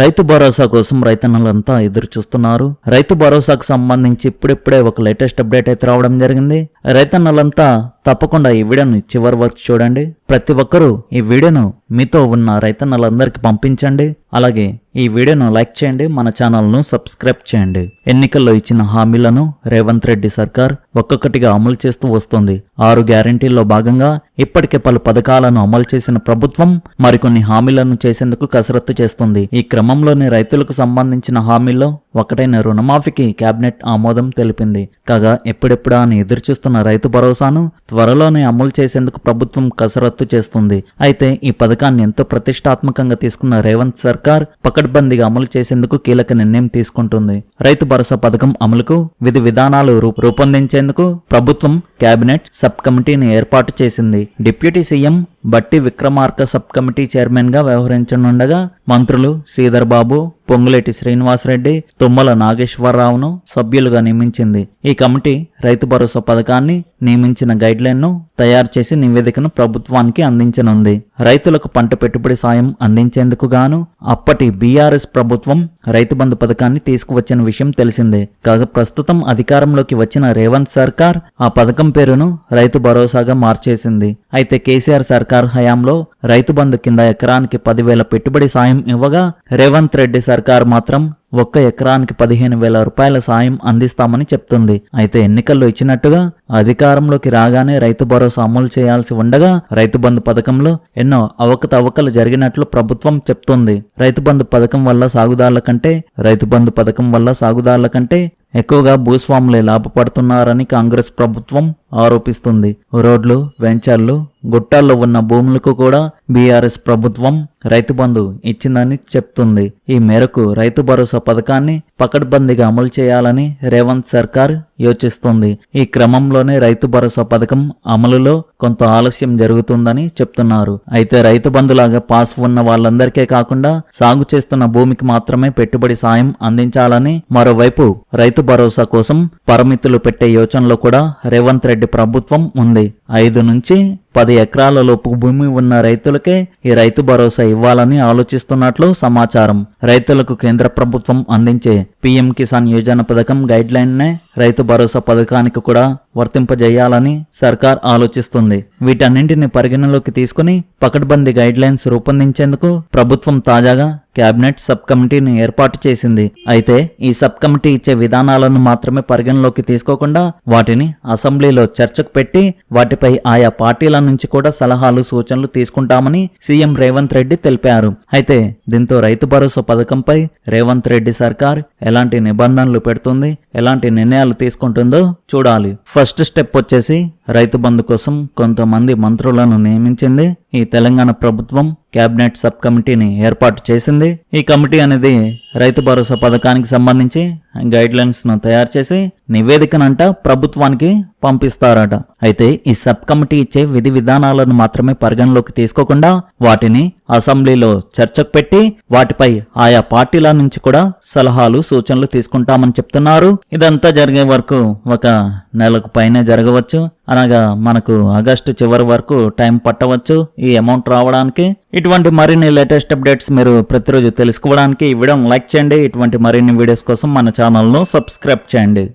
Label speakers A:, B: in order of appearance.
A: రైతు భరోసా కోసం రైతన్నలంతా ఎదురు చూస్తున్నారు రైతు భరోసాకు సంబంధించి ఇప్పుడిప్పుడే ఒక లేటెస్ట్ అప్డేట్ అయితే రావడం జరిగింది రైతన్నలంతా తప్పకుండా ఈ వీడియోను చివరి వరకు చూడండి ప్రతి ఒక్కరూ ఈ వీడియోను మీతో ఉన్న రైతన్నలందరికీ పంపించండి అలాగే ఈ వీడియోను లైక్ చేయండి మన ఛానల్ను సబ్స్క్రైబ్ చేయండి ఎన్నికల్లో ఇచ్చిన హామీలను రేవంత్ రెడ్డి సర్కార్ ఒక్కొక్కటిగా అమలు చేస్తూ వస్తుంది ఆరు గ్యారంటీల్లో భాగంగా ఇప్పటికే పలు పథకాలను అమలు చేసిన ప్రభుత్వం మరికొన్ని హామీలను చేసేందుకు కసరత్తు చేస్తుంది ఈ క్రమంలోనే రైతులకు సంబంధించిన హామీల్లో ఒకటైన రుణమాఫీకి కేబినెట్ ఆమోదం తెలిపింది కాగా ఎప్పుడెప్పుడా అని ఎదురుచూస్తున్న రైతు భరోసాను త్వరలోనే అమలు చేసేందుకు ప్రభుత్వం కసరత్తు చేస్తుంది అయితే ఈ పథకాన్ని ఎంతో ప్రతిష్టాత్మకంగా తీసుకున్న రేవంత్ సర్కార్ పకడ్బందీగా అమలు చేసేందుకు కీలక నిర్ణయం తీసుకుంటుంది రైతు భరోసా పథకం అమలుకు విధి విధానాలు రూపొందించేందుకు ప్రభుత్వం కేబినెట్ సబ్ కమిటీని ఏర్పాటు చేసింది డిప్యూటీ సీఎం బట్టి విక్రమార్క సబ్ కమిటీ చైర్మన్గా వ్యవహరించనుండగా మంత్రులు శ్రీధర్ బాబు పొంగులేటి శ్రీనివాసరెడ్డి తుమ్మల నాగేశ్వరరావును సభ్యులుగా నియమించింది ఈ కమిటీ రైతు భరోసా పథకాన్ని నియమించిన గైడ్లైన్ను తయారు చేసి నివేదికను ప్రభుత్వానికి అందించనుంది రైతులకు పంట పెట్టుబడి సాయం అందించేందుకు గాను అప్పటి బీఆర్ఎస్ ప్రభుత్వం రైతు బంధు పథకాన్ని తీసుకువచ్చిన విషయం తెలిసిందే కాగా ప్రస్తుతం అధికారంలోకి వచ్చిన రేవంత్ సర్కార్ ఆ పథకం పేరును రైతు భరోసాగా మార్చేసింది అయితే కేసీఆర్ సర్కార్ సర్కార్ హయాంలో రైతు బంధు కింద ఎకరానికి పదివేల పెట్టుబడి సాయం ఇవ్వగా రేవంత్ రెడ్డి సర్కార్ మాత్రం ఒక్క ఎకరానికి పదిహేను వేల రూపాయల సాయం అందిస్తామని చెప్తుంది అయితే ఎన్నికల్లో ఇచ్చినట్టుగా అధికారంలోకి రాగానే రైతు భరోసా అమలు చేయాల్సి ఉండగా రైతు బంధు పథకంలో ఎన్నో అవకతవకలు జరిగినట్లు ప్రభుత్వం చెప్తుంది రైతు బంధు పథకం వల్ల సాగుదారుల కంటే రైతు బంధు పథకం వల్ల సాగుదారుల కంటే ఎక్కువగా భూస్వాములే లాభపడుతున్నారని కాంగ్రెస్ ప్రభుత్వం ఆరోపిస్తుంది రోడ్లు వెంచర్లు గుట్టాల్లో ఉన్న భూములకు కూడా బీఆర్ఎస్ ప్రభుత్వం రైతు బంధు ఇచ్చిందని చెప్తుంది ఈ మేరకు రైతు భరోసా పథకాన్ని పకడ్బందీగా అమలు చేయాలని రేవంత్ సర్కార్ యోచిస్తుంది ఈ క్రమంలోనే రైతు భరోసా పథకం అమలులో కొంత ఆలస్యం జరుగుతుందని చెప్తున్నారు అయితే రైతు బంధులాగా పాస్ ఉన్న వాళ్ళందరికీ కాకుండా సాగు చేస్తున్న భూమికి మాత్రమే పెట్టుబడి సాయం అందించాలని మరోవైపు రైతు భరోసా కోసం పరిమితులు పెట్టే యోచనలో కూడా రేవంత్ రెడ్డి ప్రభుత్వం ఉంది ఐదు నుంచి పది ఎకరాల లోపు భూమి ఉన్న రైతులకే ఈ రైతు భరోసా ఇవ్వాలని ఆలోచిస్తున్నట్లు సమాచారం రైతులకు కేంద్ర ప్రభుత్వం అందించే పీఎం కిసాన్ యోజన పథకం గైడ్ లైన్నే రైతు భరోసా పథకానికి కూడా వర్తింపజేయాలని సర్కార్ ఆలోచిస్తుంది వీటన్నింటిని పరిగణలోకి తీసుకుని పకడ్బందీ గైడ్ లైన్స్ రూపొందించేందుకు ప్రభుత్వం తాజాగా కేబినెట్ సబ్ కమిటీని ఏర్పాటు చేసింది అయితే ఈ సబ్ కమిటీ ఇచ్చే విధానాలను మాత్రమే పరిగణలోకి తీసుకోకుండా వాటిని అసెంబ్లీలో చర్చకు పెట్టి వాటి విషయాలపై ఆయా పార్టీల నుంచి కూడా సలహాలు సూచనలు తీసుకుంటామని సీఎం రేవంత్ రెడ్డి తెలిపారు అయితే దీంతో రైతు భరోసా పథకంపై రేవంత్ రెడ్డి సర్కార్ ఎలాంటి నిబంధనలు పెడుతుంది ఎలాంటి నిర్ణయాలు తీసుకుంటుందో చూడాలి ఫస్ట్ స్టెప్ వచ్చేసి రైతు బంధు కోసం కొంతమంది మంత్రులను నియమించింది ఈ తెలంగాణ ప్రభుత్వం కేబినెట్ సబ్ కమిటీని ఏర్పాటు చేసింది ఈ కమిటీ అనేది రైతు భరోసా పథకానికి సంబంధించి గైడ్ లైన్స్ ను తయారు చేసి నివేదికనంట ప్రభుత్వానికి పంపిస్తారట అయితే ఈ సబ్ కమిటీ ఇచ్చే విధి విధానాలను మాత్రమే పరిగణలోకి తీసుకోకుండా వాటిని అసెంబ్లీలో చర్చకు పెట్టి వాటిపై ఆయా పార్టీల నుంచి కూడా సలహాలు సూచనలు తీసుకుంటామని చెప్తున్నారు ఇదంతా జరిగే వరకు ఒక నెలకు పైనే జరగవచ్చు అనగా మనకు ఆగస్టు చివరి వరకు టైం పట్టవచ్చు ఈ అమౌంట్ రావడానికి ఇటువంటి మరిన్ని లేటెస్ట్ అప్డేట్స్ మీరు ప్రతిరోజు తెలుసుకోవడానికి ఈ వీడియోని లైక్ చేయండి ఇటువంటి మరిన్ని వీడియోస్ కోసం మన ఛానల్ను సబ్స్క్రైబ్ చేయండి